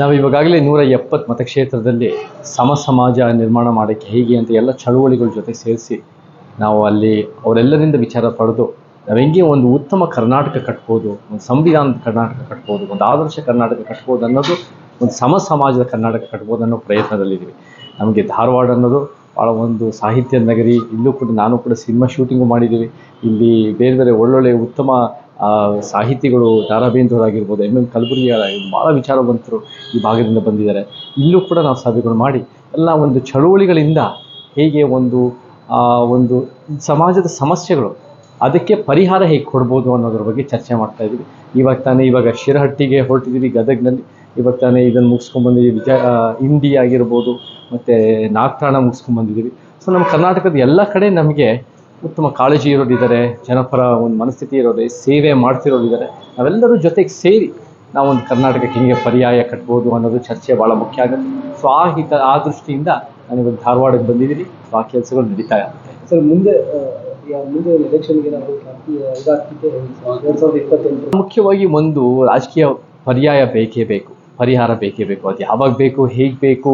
ನಾವು ಇವಾಗಲೇ ನೂರ ಎಪ್ಪತ್ತು ಮತಕ್ಷೇತ್ರದಲ್ಲಿ ಸಮ ಸಮಾಜ ನಿರ್ಮಾಣ ಮಾಡೋಕ್ಕೆ ಹೇಗೆ ಅಂತ ಎಲ್ಲ ಚಳುವಳಿಗಳ ಜೊತೆ ಸೇರಿಸಿ ನಾವು ಅಲ್ಲಿ ಅವರೆಲ್ಲರಿಂದ ವಿಚಾರ ಪಡೆದು ನಾವು ಹೆಂಗೆ ಒಂದು ಉತ್ತಮ ಕರ್ನಾಟಕ ಕಟ್ಬೋದು, ಒಂದು ಸಂವಿಧಾನದ ಕರ್ನಾಟಕ ಕಟ್ಬೋದು, ಒಂದು ಆದರ್ಶ ಕರ್ನಾಟಕ ಕಟ್ಬೋದು ಅನ್ನೋದು ಒಂದು ಸಮ ಸಮಾಜದ ಕರ್ನಾಟಕ ಕಟ್ಬೋದು ಅನ್ನೋ ಪ್ರಯತ್ನದಲ್ಲಿದ್ದೀವಿ. ನಮಗೆ ಧಾರವಾಡ ಅನ್ನೋದು ಭಾಳ ಒಂದು ಸಾಹಿತ್ಯ ನಗರಿ, ಇಲ್ಲೂ ಕೂಡ ನಾನು ಕೂಡ ಸಿನಿಮಾ ಶೂಟಿಂಗು ಮಾಡಿದ್ದೀವಿ. ಇಲ್ಲಿ ಬೇರೆ ಬೇರೆ ಒಳ್ಳೊಳ್ಳೆ ಉತ್ತಮ ಆ, ಸಾಹಿತಿಗಳು ದಾರಾ ಬೇಂದ್ರವ್ರು ಆಗಿರ್ಬೋದು ಎಂ ಎಂ ಕಲಬುರ್ಗಿ ಆಗಿರ್ಬೋದು ಭಾಳ ವಿಚಾರವಂತರು ಈ ಭಾಗದಿಂದ ಬಂದಿದ್ದಾರೆ. ಇಲ್ಲೂ ಕೂಡ ನಾವು ಸಭೆಗಳು ಮಾಡಿ ಎಲ್ಲ ಒಂದು ಚಳುವಳಿಗಳಿಂದ ಹೇಗೆ ಒಂದು ಒಂದು ಸಮಾಜದ ಸಮಸ್ಯೆಗಳು ಅದಕ್ಕೆ ಪರಿಹಾರ ಹೇಗೆ ಕೊಡ್ಬೋದು ಅನ್ನೋದ್ರ ಬಗ್ಗೆ ಚರ್ಚೆ ಮಾಡ್ತಾ ಇದ್ದೀವಿ. ಇವಾಗ ತಾನೇ ಇವಾಗ ಶಿರಹಟ್ಟಿಗೆ ಹೊರಟಿದ್ದೀವಿ ಗದಗ್ನಲ್ಲಿ. ಇವಾಗ ತಾನೇ ಇದನ್ನು ಮುಗಿಸ್ಕೊಂಡ್ಬಂದಿದ್ದೀವಿ ವಿಜಯ ಇಂಡಿ ಆಗಿರ್ಬೋದು ಮತ್ತು ನಾಗ್ತಾಣ ಮುಗಿಸ್ಕೊಂಡ್ಬಂದಿದ್ದೀವಿ ಸೊ ನಮ್ಮ ಕರ್ನಾಟಕದ ಎಲ್ಲ ಕಡೆ ನಮಗೆ ಉತ್ತಮ ಕಾಳಜಿ ಇರೋರಿದ್ದಾರೆ ಜನಪರ ಒಂದು ಮನಸ್ಥಿತಿ ಇರೋರು ಸೇವೆ ಮಾಡ್ತಿರೋರಿದ್ದಾರೆ. ನಾವೆಲ್ಲರೂ ಜೊತೆಗೆ ಸೇರಿ ನಾವೊಂದು ಕರ್ನಾಟಕಕ್ಕೆ ಹಿಂಗೆ ಪರ್ಯಾಯ ಕಟ್ಬೋದು ಅನ್ನೋದು ಚರ್ಚೆ ಭಾಳ ಮುಖ್ಯ ಆಗುತ್ತೆ. ಸೊ ಆ ಹಿತ ಆ ದೃಷ್ಟಿಯಿಂದ ನಾನು ಇವಾಗ ಧಾರವಾಡಕ್ಕೆ ಬಂದಿದ್ದೀನಿ ಸೊ ಆ ಕೆಲಸಗಳು ನಡೀತಾ ಇರುತ್ತೆ. ಸರ್ ಮುಂದೆ ಎಲೆಕ್ಷನ್ಗೆ ಮುಖ್ಯವಾಗಿ ಒಂದು ರಾಜಕೀಯ ಪರ್ಯಾಯ ಬೇಕೇ ಬೇಕು ಪರಿಹಾರ ಬೇಕೇ ಬೇಕು. ಅದು ಯಾವಾಗ ಬೇಕು ಹೇಗೆ ಬೇಕು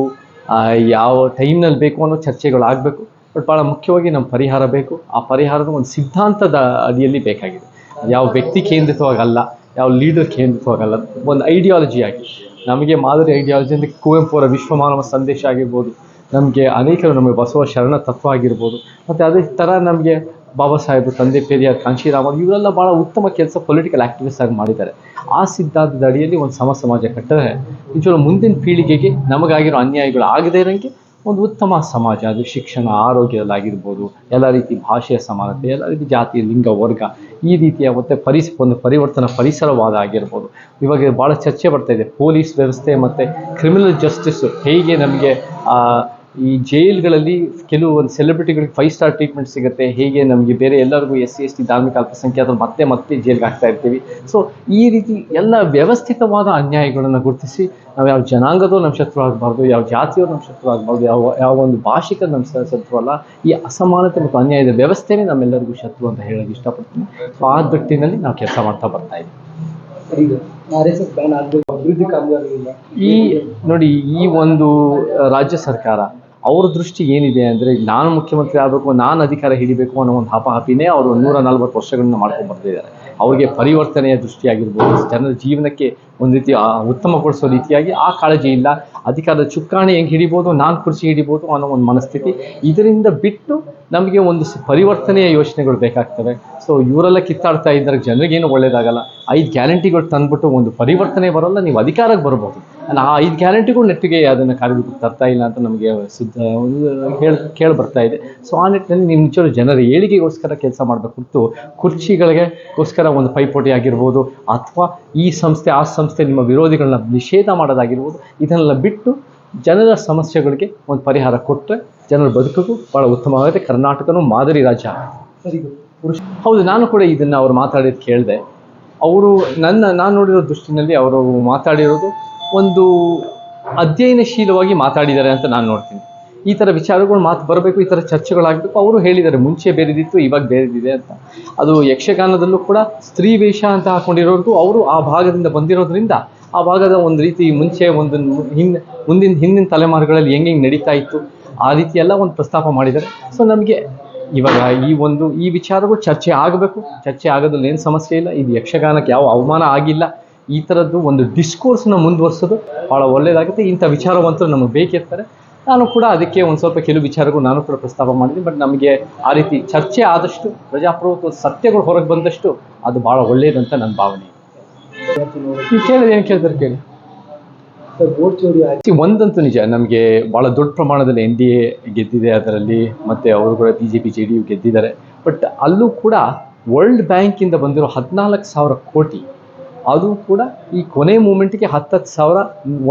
ಯಾವ ಟೈಮ್ನಲ್ಲಿ ಬೇಕು ಅನ್ನೋ ಚರ್ಚೆಗಳು ಆಗಬೇಕು ಬಟ್ ಭಾಳ ಮುಖ್ಯವಾಗಿ ನಮ್ಮ ಪರಿಹಾರ ಬೇಕು. ಆ ಪರಿಹಾರದ ಒಂದು ಸಿದ್ಧಾಂತದ ಅಡಿಯಲ್ಲಿ ಬೇಕಾಗಿದೆ. ಯಾವ ವ್ಯಕ್ತಿ ಕೇಂದ್ರಿತವಾಗಲ್ಲ, ಯಾವ ಲೀಡರ್ ಕೇಂದ್ರಿತವಾಗಲ್ಲ, ಒಂದು ಐಡಿಯಾಲಜಿ ಆಗಿ. ನಮಗೆ ಮಾದರಿ ಐಡಿಯಾಲಜಿ ಅಂದರೆ ಕುವೆಂಪು ಅವರ ವಿಶ್ವಮಾನವ ಸಂದೇಶ ಆಗಿರ್ಬೋದು. ನಮಗೆ ಅನೇಕರು ನಮಗೆ ಬಸವ ಶರಣ ತತ್ವ ಆಗಿರ್ಬೋದು. ಮತ್ತು ಅದೇ ಥರ ನಮಗೆ ಬಾಬಾ ಸಾಹೇಬ್, ತಂದೆ ಪೆರಿಯಾರ್ ಕಾಂಶಿರಾಮ ಇವರೆಲ್ಲ ಭಾಳ ಉತ್ತಮ ಕೆಲಸ ಪೊಲಿಟಿಕಲ್ ಆ್ಯಕ್ಟಿವಿಸ್ಟ್ ಆಗಿ ಮಾಡಿದ್ದಾರೆ. ಆ ಸಿದ್ಧಾಂತದ ಅಡಿಯಲ್ಲಿ ಒಂದು ಸಮ ಸಮಾಜ ಕಟ್ಟಿದ್ರೆ ಇಂಚೂರು ಮುಂದಿನ ಪೀಳಿಗೆಗೆ ನಮಗಾಗಿರೋ ಅನ್ಯಾಯಗಳು ಆಗದೇ ಇರೋಂಗೆ ಒಂದು ಉತ್ತಮ ಸಮಾಜ, ಅದು ಶಿಕ್ಷಣ ಆರೋಗ್ಯದಲ್ಲಾಗಿರ್ಬೋದು ಎಲ್ಲ ರೀತಿ ಭಾಷೆಯ ಸಮಾನತೆ, ಎಲ್ಲ ರೀತಿ ಜಾತಿ ಲಿಂಗ, ವರ್ಗ, ಈ ರೀತಿಯ ಮತ್ತು ಪರಿಸ್, ಒಂದು ಪರಿವರ್ತನ ಪರಿಸರವಾದ ಆಗಿರ್ಬೋದು. ಇವಾಗ ಭಾಳ ಚರ್ಚೆ ಬರ್ತಾ ಇದೆ, ಪೊಲೀಸ್ ವ್ಯವಸ್ಥೆ ಮತ್ತು ಕ್ರಿಮಿನಲ್ ಜಸ್ಟಿಸ್ ಹೇಗೆ ನಮಗೆ ಈ ಜೈಲ್ಗಳಲ್ಲಿ ಕೆಲವು ಒಂದು ಸೆಲೆಬ್ರಿಟಿಗಳಿಗೆ ಫೈವ್ ಸ್ಟಾರ್ ಟ್ರೀಟ್ಮೆಂಟ್ ಸಿಗುತ್ತೆ. ಹೇಗೆ ನಮಗೆ ಬೇರೆ ಎಲ್ಲರಿಗೂ ಎಸ್ ಸಿ ಎಸ್ ಟಿ ಧಾರ್ಮಿಕ ಅಲ್ಪಸಂಖ್ಯಾತರು ಮತ್ತೆ ಮತ್ತೆ ಜೈಲ್ಗೆ ಹಾಕ್ತಾ ಇರ್ತೀವಿ. ಸೊ ಈ ರೀತಿ ಎಲ್ಲ ವ್ಯವಸ್ಥಿತವಾದ ಅನ್ಯಾಯಗಳನ್ನು ಗುರುತಿಸಿ ನಾವು ಯಾವ ಜನಾಂಗದೋ ನಮ್ಮ ಶತ್ರು ಆಗಬಾರ್ದು ಯಾವ ಜಾತಿಯೋ ನಮ್ಮ ಶತ್ರು ಆಗಬಾರ್ದು ಯಾವ ಯಾವ ಒಂದು ಭಾಷಿಕ ನಮ್ಮ ಶತ್ರು ಅಲ್ಲ ಈ ಅಸಮಾನತೆ ಮತ್ತು ಅನ್ಯಾಯದ ವ್ಯವಸ್ಥೆನೇ ನಮ್ಮೆಲ್ಲರಿಗೂ ಶತ್ರು ಅಂತ ಹೇಳೋದು ಇಷ್ಟಪಡ್ತೀನಿ. ಸೊ ಆ ದೃಷ್ಟಿನಲ್ಲಿ ನಾವು ಕೆಲಸ ಮಾಡ್ತಾ ಬರ್ತಾ ಇದ್ದೀವಿ. ಈ ನೋಡಿ ಈ ಒಂದು ರಾಜ್ಯ ಸರ್ಕಾರ ಅವ್ರ ದೃಷ್ಟಿ ಏನಿದೆ ಅಂದರೆ, ನಾನು ಮುಖ್ಯಮಂತ್ರಿ ಆಗಬೇಕು, ನಾನು ಅಧಿಕಾರ ಹಿಡಿಬೇಕು ಅನ್ನೋ ಒಂದು ಹಪಾಹಪಿನೇ ಅವರು ನೂರ ನಲ್ವತ್ತು ವರ್ಷಗಳನ್ನ ಮಾಡ್ಕೊಂಡು ಬರ್ತಿದ್ದಾರೆ ಅವ್ರಿಗೆ ಪರಿವರ್ತನೆಯ ದೃಷ್ಟಿಯಾಗಿರ್ಬೋದು, ಜನರ ಜೀವನಕ್ಕೆ ಒಂದು ರೀತಿ ಉತ್ತಮಗೊಳಿಸೋ ರೀತಿಯಾಗಿ ಆ ಕಾಳಜಿ ಇಲ್ಲ, ಅಧಿಕಾರದ ಚುಕ್ಕಾಣಿ ಹೆಂಗೆ ಹಿಡಿಬೋದು, ನಾನು ಕುರ್ಚಿ ಹಿಡಿಬೋದು ಅನ್ನೋ ಒಂದು ಮನಸ್ಥಿತಿ ಇದರಿಂದ ಬಿಟ್ಟು ನಮಗೆ ಒಂದು ಪರಿವರ್ತನೆಯ ಯೋಚನೆಗಳು ಬೇಕಾಗ್ತವೆ. ಸೊ ಇವರೆಲ್ಲ ಕಿತ್ತಾಡ್ತಾ ಇದ್ದರೆ, ಜನರಿಗೇನು ಒಳ್ಳೇದಾಗಲ್ಲ. ಐದು ಗ್ಯಾರಂಟಿಗಳು ತಂದ್ಬಿಟ್ಟು ಒಂದು ಪರಿವರ್ತನೆ ಬರೋಲ್ಲ, ನೀವು ಅಧಿಕಾರಕ್ಕೆ ಬರ್ಬೋದು. ಆ ಐದು ಗ್ಯಾರಂಟಿಗಳು ನೆಟ್ಟಿಗೆ ಅದನ್ನು ಕಾರ್ಯರೂಪಕ್ಕೆ ತರ್ತಾ ಇಲ್ಲ ಅಂತ ನಮಗೆ ಸಿದ್ಧ ಹೇಳಿ ಕೇಳಿ ಬರ್ತಾ ಇದೆ. ಸೊ ಆ ನಿಟ್ಟಿನಲ್ಲಿ ನಿಮ್ಮ ನಿಜವಾಗ್ಲೂ ಜನರ ಏಳಿಗೆಗೋಸ್ಕರ ಕೆಲಸ ಮಾಡಬೇಕು ಹೊರತು ಕುರ್ಚಿಗಳಿಗೆಗೋಸ್ಕರ ಒಂದು ಪೈಪೋಟಿ ಆಗಿರ್ಬೋದು ಅಥವಾ ಈ ಸಂಸ್ಥೆ, ಆ ಸಂಸ್ಥೆ ನಿಮ್ಮ ವಿರೋಧಿಗಳನ್ನ ನಿಷೇಧ ಮಾಡೋದಾಗಿರ್ಬೋದು, ಇದನ್ನೆಲ್ಲ ಬಿಟ್ಟು ಜನರ ಸಮಸ್ಯೆಗಳಿಗೆ ಒಂದು ಪರಿಹಾರ ಕೊಟ್ಟರೆ ಜನರ ಬದುಕಿಗೂ ಭಾಳ ಉತ್ತಮವಾಗುತ್ತೆ. ಕರ್ನಾಟಕನೂ ಮಾದರಿ ರಾಜ್ಯ. ಹೌದು, ನಾನು ಕೂಡ ಇದನ್ನು ಅವ್ರು ಮಾತಾಡಿದ್ದು ಕೇಳಿದೆ. ಅವರು ನನ್ನ, ನಾನು ನೋಡಿರೋ ದೃಷ್ಟಿನಲ್ಲಿ ಅವರು ಮಾತಾಡಿರೋದು ಒಂದು ಅಧ್ಯಯನಶೀಲವಾಗಿ ಮಾತಾಡಿದ್ದಾರೆ ಅಂತ ನಾನು ನೋಡ್ತೀನಿ. ಈ ಥರ ವಿಚಾರಗಳು ಮಾತು ಬರಬೇಕು, ಈ ಥರ ಚರ್ಚೆಗಳಾಗಬೇಕು. ಅವರು ಹೇಳಿದ್ದಾರೆ, ಮುಂಚೆ ಬೇರೆದಿತ್ತು, ಇವಾಗ ಬೇರೆದಿದೆ ಅಂತ. ಅದು ಯಕ್ಷಗಾನದಲ್ಲೂ ಕೂಡ ಸ್ತ್ರೀ ವೇಷ ಅಂತ ಹಾಕೊಂಡಿರೋರ್ಗೂ ಅವರು ಆ ಭಾಗದಿಂದ ಬಂದಿರೋದ್ರಿಂದ ಆ ಭಾಗದ ಒಂದು ರೀತಿ ಮುಂಚೆ ಒಂದು ಹಿಂದೆ ಮುಂದಿನ ಹಿಂದಿನ ತಲೆಮಾರುಗಳಲ್ಲಿ ಹೆಂಗೆ ಹೆಂಗೆ ನಡೀತಾ ಇತ್ತು, ಆ ರೀತಿ ಎಲ್ಲ ಒಂದು ಪ್ರಸ್ತಾಪ ಮಾಡಿದ್ದಾರೆ. ಸೊ ನಮಗೆ ಇವಾಗ ಈ ಒಂದು, ಈ ವಿಚಾರಗಳು ಚರ್ಚೆ ಆಗಬೇಕು. ಚರ್ಚೆ ಆಗೋದ್ರಲ್ಲಿ ಏನು ಸಮಸ್ಯೆ ಇಲ್ಲ. ಇದು ಯಕ್ಷಗಾನಕ್ಕೆ ಯಾವ ಅವಮಾನ ಆಗಿಲ್ಲ. ಈ ಥರದ್ದು ಒಂದು ಡಿಸ್ಕೋರ್ಸ್ನ ಮುಂದುವರ್ಸೋದು ಭಾಳ ಒಳ್ಳೆಯದಾಗುತ್ತೆ ಇಂಥ ವಿಚಾರವಂತರು ನಮಗೆ ಬೇಕಿರ್ತಾರೆ. ನಾನು ಕೂಡ ಅದಕ್ಕೆ ಒಂದು ಸ್ವಲ್ಪ ಕೆಲವು ವಿಚಾರಗಳು ನಾನು ಕೂಡ ಪ್ರಸ್ತಾಪ ಮಾಡಿದ್ದೀನಿ. ಬಟ್ ನಮಗೆ ಆ ರೀತಿ ಚರ್ಚೆ ಆದಷ್ಟು, ಪ್ರಜಾಪ್ರಭುತ್ವ ಸತ್ಯಗಳು ಹೊರಗೆ ಬಂದಷ್ಟು ಅದು ಭಾಳ ಒಳ್ಳೆಯದಂತ ನನ್ನ ಭಾವನೆ. ನೀವು ಕೇಳಿದ್ರೆ ಏನು ಕೇಳ್ತಾರೆ ಕೇಳಿ. ಒಂದಂತೂ ನಿಜ, ನಮಗೆ ಭಾಳ ದೊಡ್ಡ ಪ್ರಮಾಣದಲ್ಲಿ ಎನ್ ಡಿ ಎ ಗೆದ್ದಿದೆ ಅದರಲ್ಲಿ, ಮತ್ತು ಅವರು ಕೂಡ B J P J D U ಗೆದ್ದಿದ್ದಾರೆ. ಬಟ್ ಅಲ್ಲೂ ಕೂಡ ವರ್ಲ್ಡ್ ಬ್ಯಾಂಕಿಂದ ಬಂದಿರೋ ಹದಿನಾಲ್ಕು ಸಾವಿರ ಕೋಟಿ ಅದು ಕೂಡ ಈ ಕೊನೆ ಮೂಮೆಂಟ್ಗೆ ಹತ್ತತ್ತು ಸಾವಿರ,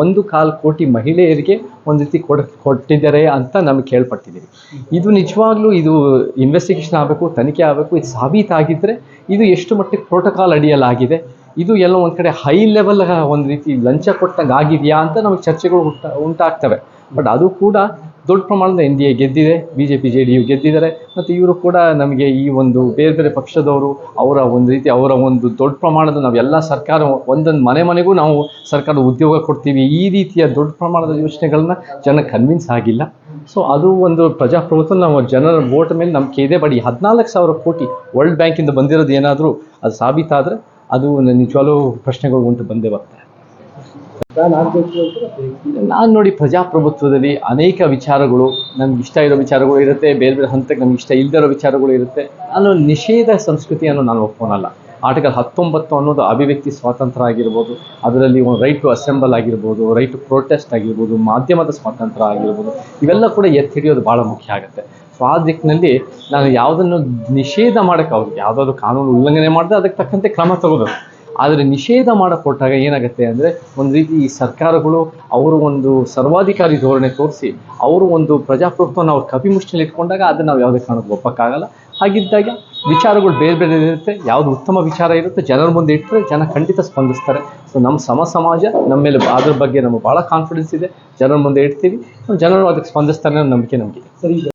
ಒಂದು ಕಾಲು ಕೋಟಿ ಮಹಿಳೆಯರಿಗೆ ಒಂದು ರೀತಿ ಕೊಡ, ಕೊಟ್ಟಿದ್ದಾರೆ ಅಂತ ನಮಗೆ ಕೇಳ್ಪಟ್ಟಿದ್ದೀವಿ ಇದು ನಿಜವಾಗ್ಲೂ ಇದು ಇನ್ವೆಸ್ಟಿಗೇಷನ್ ಆಗಬೇಕು, ತನಿಖೆ ಆಗಬೇಕು, ಇದು ಸಾಬೀತಾಗಿದ್ದರೆ ಇದು ಎಷ್ಟು ಮಟ್ಟಿಗೆ ಪ್ರೋಟೋಕಾಲ್ ಅಡಿಯಲಾಗಿದೆ ಇದು ಎಲ್ಲ ಒಂದು ಕಡೆ ಹೈ ಲೆವೆಲ್ ಒಂದು ರೀತಿ ಲಂಚ ಕೊಟ್ಟಂಗೆ ಆಗಿದೆಯಾ ಅಂತ ನಮಗೆ ಚರ್ಚೆಗಳು ಉಂಟು ಉಂಟಾಗ್ತವೆ. ಬಟ್ ಅದು ಕೂಡ ದೊಡ್ಡ ಪ್ರಮಾಣದ ಎನ್ ಡಿ ಎ ಗೆದ್ದಿದೆ, B J P, J D U ಗೆದ್ದಿದ್ದಾರೆ. ಮತ್ತು ಇವರು ಕೂಡ ನಮಗೆ ಈ ಒಂದು ಬೇರೆ ಬೇರೆ ಪಕ್ಷದವರು, ಅವರ ಒಂದು ರೀತಿ, ಅವರ ಒಂದು ದೊಡ್ಡ ಪ್ರಮಾಣದ ನಾವೆಲ್ಲ ಸರ್ಕಾರ ಒಂದೊಂದು ಮನೆ ಮನೆಗೂ ನಾವು ಸರ್ಕಾರ ಉದ್ಯೋಗ ಕೊಡ್ತೀವಿ. ಈ ರೀತಿಯ ದೊಡ್ಡ ಪ್ರಮಾಣದ ಯೋಚನೆಗಳನ್ನ ಜನ ಕನ್ವಿನ್ಸ್ ಆಗಿಲ್ಲ. ಸೊ ಅದು ಒಂದು ಪ್ರಜಾಪ್ರಭುತ್ವ ನಾವು ಜನರ ವೋಟ್ ಮೇಲೆ ನಂಬಿಕೆ ಇದೆ ಬಡಿ. ಹದಿನಾಲ್ಕು ಸಾವಿರ ಕೋಟಿ ವರ್ಲ್ಡ್ ಬ್ಯಾಂಕಿಂದ ಬಂದಿರೋದು ಏನಾದರೂ ಅದು ಸಾಬೀತಾದರೆ ಅದು ನಿಜವಾಗ್ಲೂ ಪ್ರಶ್ನೆಗಳು ಉಂಟು ಬಂದೇ ಬರ್ತದೆ ಬ್ಯಾನ್ ಆಗಬೇಕು ಅಂತ ಹೇಗೆ? ನಾನು ನೋಡಿ ಪ್ರಜಾಪ್ರಭುತ್ವದಲ್ಲಿ ಅನೇಕ ವಿಚಾರಗಳು ನಮ್ಗೆ ಇಷ್ಟ ಇರೋ ವಿಚಾರಗಳು ಇರುತ್ತೆ, ಬೇರೆ ಬೇರೆ ಹಂತಕ್ಕೆ ನಮ್ಗೆ ಇಷ್ಟ ಇಲ್ಲದಿರೋ ವಿಚಾರಗಳು ಇರುತ್ತೆ. ನಾನು ನಿಷೇಧ ಸಂಸ್ಕೃತಿಯನ್ನು ನಾನು ಒಪ್ಕೊಳಲ್ಲ ಆರ್ಟಿಕಲ್ ಹತ್ತೊಂಬತ್ತು ಅನ್ನೋದು ಅಭಿವ್ಯಕ್ತಿ ಸ್ವಾತಂತ್ರ್ಯ ಆಗಿರ್ಬೋದು, ಅದರಲ್ಲಿ ರೈಟ್ ಟು ಅಸೆಂಬಲ್ ಆಗಿರ್ಬೋದು ರೈಟ್ ಟು ಪ್ರೊಟೆಸ್ಟ್ ಆಗಿರ್ಬೋದು, ಮಾಧ್ಯಮದ ಸ್ವಾತಂತ್ರ್ಯ ಆಗಿರ್ಬೋದು, ಇವೆಲ್ಲ ಕೂಡ ಎತ್ತಿ ಹಿಡಿಯೋದು ಭಾಳ ಮುಖ್ಯ ಆಗುತ್ತೆ. ಸೊ ಆ ದಿಕ್ಕಿನಲ್ಲಿ ನಾನು ಯಾವುದನ್ನು ನಿಷೇಧ ಮಾಡೋಕ್ಕೆ ಅವ್ರಿಗೆ ಯಾವುದಾದ್ರು ಕಾನೂನು ಉಲ್ಲಂಘನೆ ಮಾಡಿದ್ರೆ ಅದಕ್ಕೆ ತಕ್ಕಂತೆ ಕ್ರಮ ತಗೋಬೇಕು. ಆದರೆ ನಿಷೇಧ ಮಾಡಿಕೊಟ್ಟಾಗ ಕೊಟ್ಟಾಗ ಏನಾಗುತ್ತೆ ಅಂದರೆ ಒಂದು ರೀತಿ ಈ ಸರ್ಕಾರಗಳು ಅವರು ಒಂದು ಸರ್ವಾಧಿಕಾರಿ ಧೋರಣೆ ತೋರಿಸಿ ಅವರು ಒಂದು ಪ್ರಜಾಪ್ರಭುತ್ವನ ಅವ್ರು ಕಪಿಮುಷ್ಟಿಯಲ್ಲಿ ಇಟ್ಕೊಂಡಾಗ ಅದನ್ನು ನಾವು ಯಾವುದೇ ಕಾರಣಕ್ಕೂ ಒಪ್ಪಕ್ಕಾಗಲ್ಲ. ಹಾಗಿದ್ದಾಗ ವಿಚಾರಗಳು ಬೇರೆ ಬೇರೆ ಇರುತ್ತೆ. ಯಾವುದು ಉತ್ತಮ ವಿಚಾರ ಇರುತ್ತೆ, ಜನರ ಮುಂದೆ ಇಟ್ಟರೆ ಜನ ಖಂಡಿತ ಸ್ಪಂದಿಸ್ತಾರೆ. ಸೊ ನಮ್ಮ ಸಮ ಸಮಾಜ ನಮ್ಮ ಮೇಲೆ ಅದ್ರ ಬಗ್ಗೆ ನಮಗೆ ಭಾಳ ಕಾನ್ಫಿಡೆನ್ಸ್ ಇದೆ. ಜನರ ಮುಂದೆ ಇಡ್ತೀವಿ. ಜನರು ಅದಕ್ಕೆ ಸ್ಪಂದಿಸ್ತಾರೆ ಅನ್ನೋ ನಂಬಿಕೆ ನಮಗೆ ಸರ್